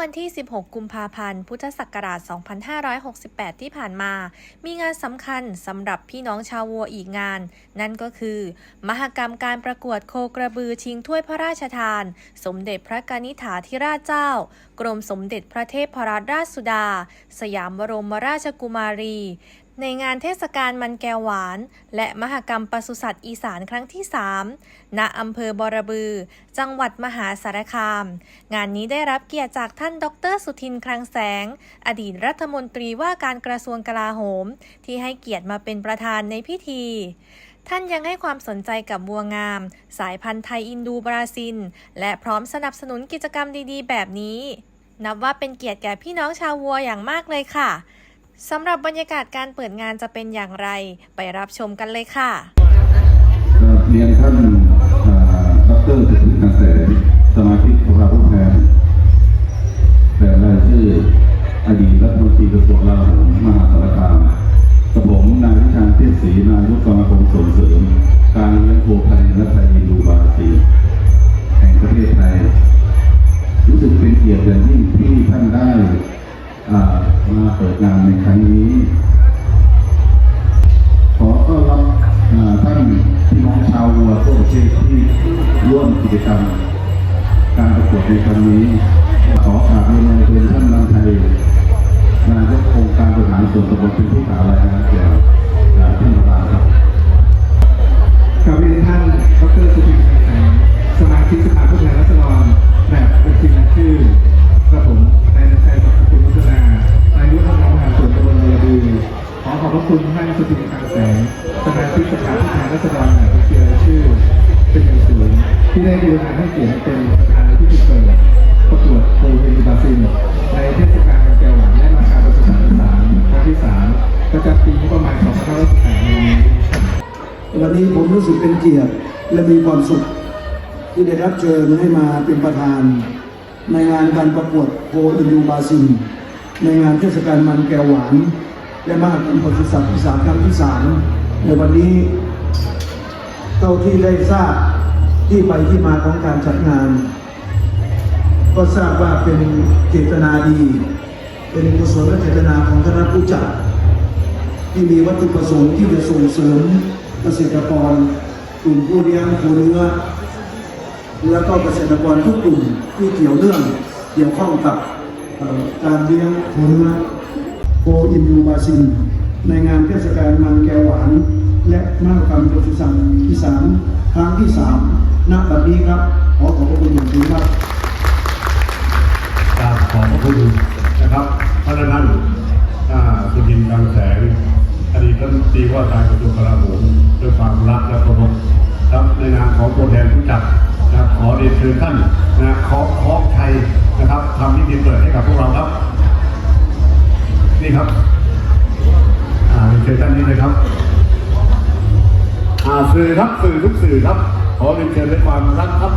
วันที่ 16 กุมภาพันธ์ พุทธศักราช 2568 ที่ผ่านมา มีงานสำคัญสำหรับพี่น้องชาววัวอีกงาน นั่นก็คือ มหกรรมการประกวดโคกระบือชิงถ้วยพระราชทาน สมเด็จพระกนิษฐาธิราชเจ้า กรมสมเด็จพระเทพรัตนราชสุดา สยามบรมราชกุมารี ในงานเทศกาลมันแก้วหวาน และมหกรรมปศุสัตว์อีสานครั้งที่ 3 ณ อำเภอบอระบือ จังหวัดมหาสารคาม งานนี้ได้รับเกียรติจากท่านดรสุทินคลังแสง อดีตรัฐมนตรีว่าการกระทรวงกลาโหม ที่ให้เกียรติมาเป็นประธานในพิธีท่านยังให้ความสนใจกับวัวงาม สายพันธุ์ไทยอินดูบราซิล และพร้อมสนับสนุนกิจกรรมดีๆ แบบนี้ นับว่าเป็นเกียรติแก่พี่น้องชาววัวอย่างมากเลยค่ะ สำหรับบรรยากาศการเปิดงานจะเป็นอย่างไร ไปรับชมกันเลยค่ะเรียนท่านดรสุทินกันแสงสมาชิกสภาผู้แทนแต่รายชื่ออดีตรัฐมนตรีกระทรวงกลาโหม เปิดงานในครั้งนี้ ขอต้อนรับท่านพี่น้องชาววัวทั่วประเทศที่ร่วมกิจกรรม การประกวดในครั้งนี้ ขอกราบเรียนเชิญท่านนางไทยนายกองค์การบริหารส่วนตำบลเป็นผู้กล่าวรายงานแก่ท่านประธานครับกราบเรียนท่านดรสุทิ ที่ได้ดูงานให้เกียรติเป็นประธานในพิธีเปิดประกวดโคเฮนิบาซินในเทศกาลวันแก้วหวานและมาการประชาสัมพันธ์สามครั้งที่สามประจำปีประมาณ2568ในวันนี้วันนี้ผมรู้สึกเป็นเกียรติและมีความสุข ที่ได้รับเชิญให้มาเป็นประธาน ในงานการประกวดโคอินดูบาซินในงานเทศกาลมันแก้วหวาน และมหากรรมปศุสัตว์อีสานครั้งที่สามในวันนี้เท่าที่ได้ทราบ ที่ไปที่มาของการจัดงาน ก็ทราบว่าเป็นเจตนาดี เป็นกุศลและเจตนาของคณะผู้จัดที่มีวัตถุประสงค์ที่จะส่งเสริมเกษตรกรกลุ่มผู้เลี้ยงโคเนื้อแล้วก็เกษตรกรทุกกลุ่มที่เกี่ยวเนื่องเกี่ยวข้องกับการเลี้ยงโคเนื้อโคอินยูบาซิน ในงานเทศกาลมันแก้วหวาน และมหกรรมปศุสัตว์ที่สามครั้งที่สาม ณบัดนี้ครับ ขอขอบพระคุณอย่างสูงครับกราบขอบพระคุณนะครับท่านนั้นอ่าสุทินคลังแสงอดีตรัฐมนตรีว่าการกระทรวงกลาโหมด้วยความรักและเคารพครับในนามของตัวแทนผู้จัดนะขอเรียนเชิญท่านนะขอขอชัยนะครับทำพิธีเปิดให้กับพวกเราครับ นี่ครับอ่าเรียนเชิญท่านนี้เลยครับ อ่าสื่อครับสื่อทุกสื่อครับ ขอเรียนเชิญด้วยความรักครับ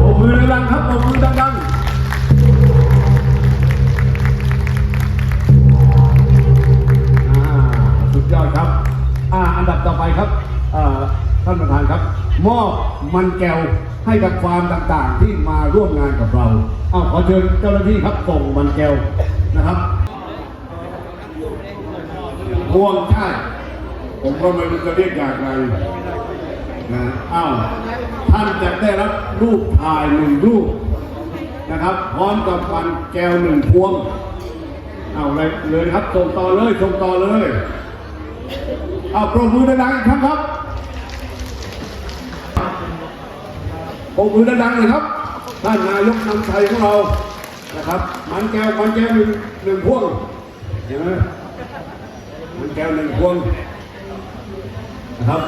ปรบมือดังๆครับปรบมือดังๆอ่าสุดยอดครับ อ่า อันดับต่อไปครับ ท่านประธานครับ มอบมันแก้วให้กับฟาร์มต่างๆ ที่มาร่วมงานกับเรา เอาขอเชิญเจ้าหน้าที่ครับส่งมันแก้วนะครับ พวงใช่ผมก็ไม่รู้จะเรียกอย่างไรนะอ้าวท่านจะได้รับรูปถ่ายหนึ่งรูปนะครับ พร้อมกับฟันแก้วหนึ่งพวงเอาเลยเลยครับส่งต่อเลยส่งต่อเลยเอาปรบมือดังๆครั้งครับปรบมือดังๆเลยครับท่านนายกนำชัยของเรานะครับ มันแก้วมันแก้วหนึ่งหนึ่งพวงเห็นไหม แก้วหนึ่งพวงนะครับ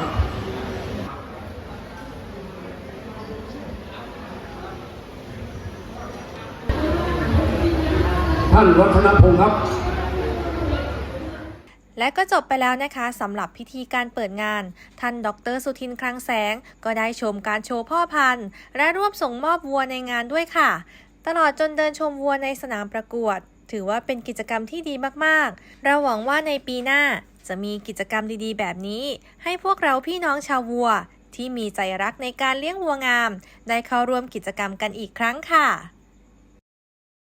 ท่านวัฒนพงศ์ครับ และก็จบไปแล้วนะคะสำหรับพิธีการเปิดงาน ท่านดรสุทินคลังแสง ก็ได้ชมการโชว์พ่อพันธุ์ และร่วมส่งมอบวัวในงานด้วยค่ะ ตลอดจนเดินชมวัวในสนามประกวด ถือว่าเป็นกิจกรรมที่ดีมากๆ เราหวังว่าในปีหน้าจะมีกิจกรรมดีๆ แบบนี้ ให้พวกเราพี่น้องชาววัว ที่มีใจรักในการเลี้ยงวัวงาม ได้เข้าร่วมกิจกรรมกันอีกครั้งค่ะ